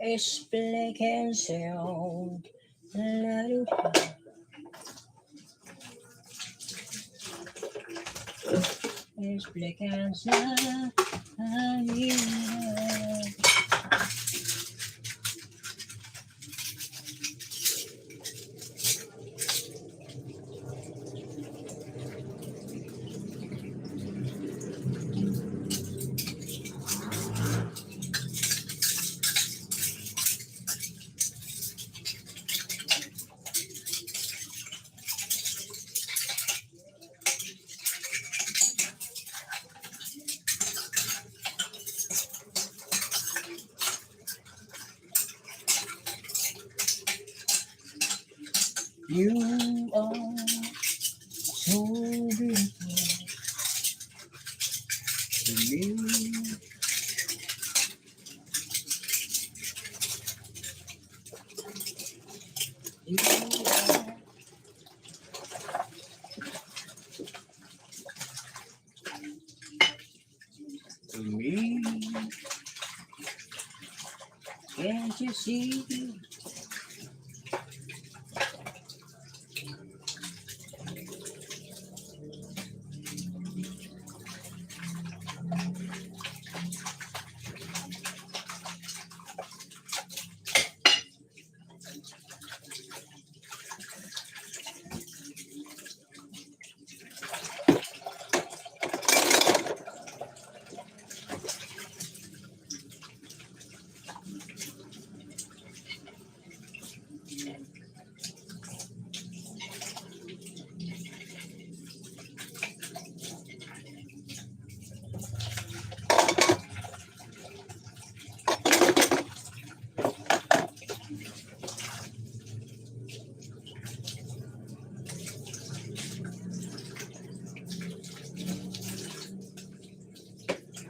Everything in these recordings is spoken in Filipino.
explicación. Explicación. You are so beautiful to me. You are to me. Can't you see?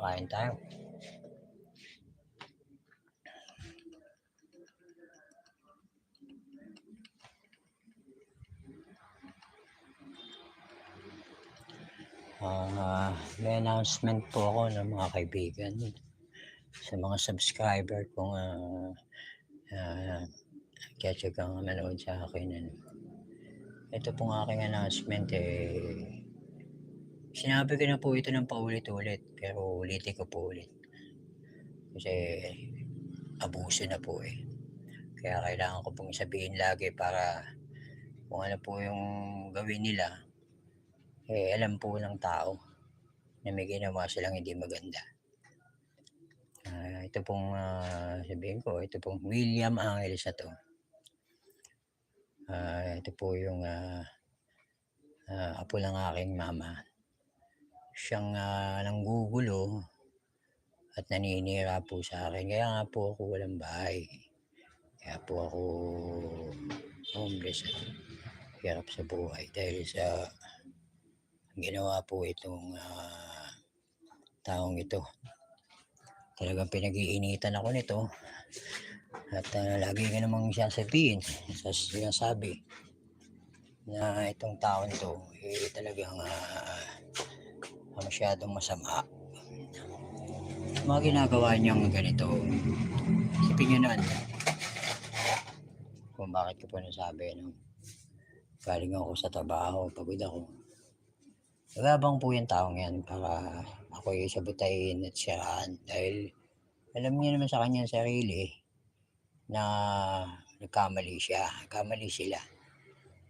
Kakain tayo. Ah, may announcement po ako ng mga kaibigan sa mga subscriber kong ah ah, kang manood sa akin. Ano. Ito pong aking announcement eh Sinabi ko na po ito ng paulit-ulit, pero ulitin ko po ulit. Kasi abuso na po eh. Kaya kailangan ko pong sabihin lagi para kung ano po yung gawin nila, eh alam po ng tao na may ginawa silang hindi maganda. Ah, ito pong ah, sabihin ko, ito pong William Angeles na to. Ah, ito po yung ah, ah, apo ng aking mama siyang ah, nanggugulo at naninira po sa akin. Kaya nga po ako walang bahay. Kaya po ako homeless hirap sa buhay dahil sa ginawa po itong ah, taong ito. Talagang pinag-iinitan ako nito at ah, lagi ka namang sasabihin, sas- sinasabi na itong taon to eh talagang ah, masyadong masama. Mga ginagawa niyang ganito, isipin niyo na kung bakit ko po nasabi, no? Galing ako sa trabaho, pagod ako. Nagabang po yung taong yan para ako yung sabutayin at siraan dahil alam niya naman sa kanyang sarili na nagkamali siya, nagkamali sila.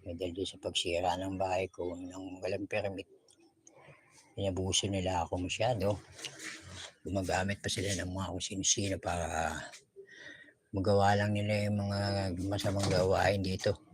Dahil doon sa pagsira ng bahay ko ng walang permit inabuso nila ako masyado. Gumagamit pa sila ng mga kung sino-sino para magawa lang nila yung mga masamang gawain dito.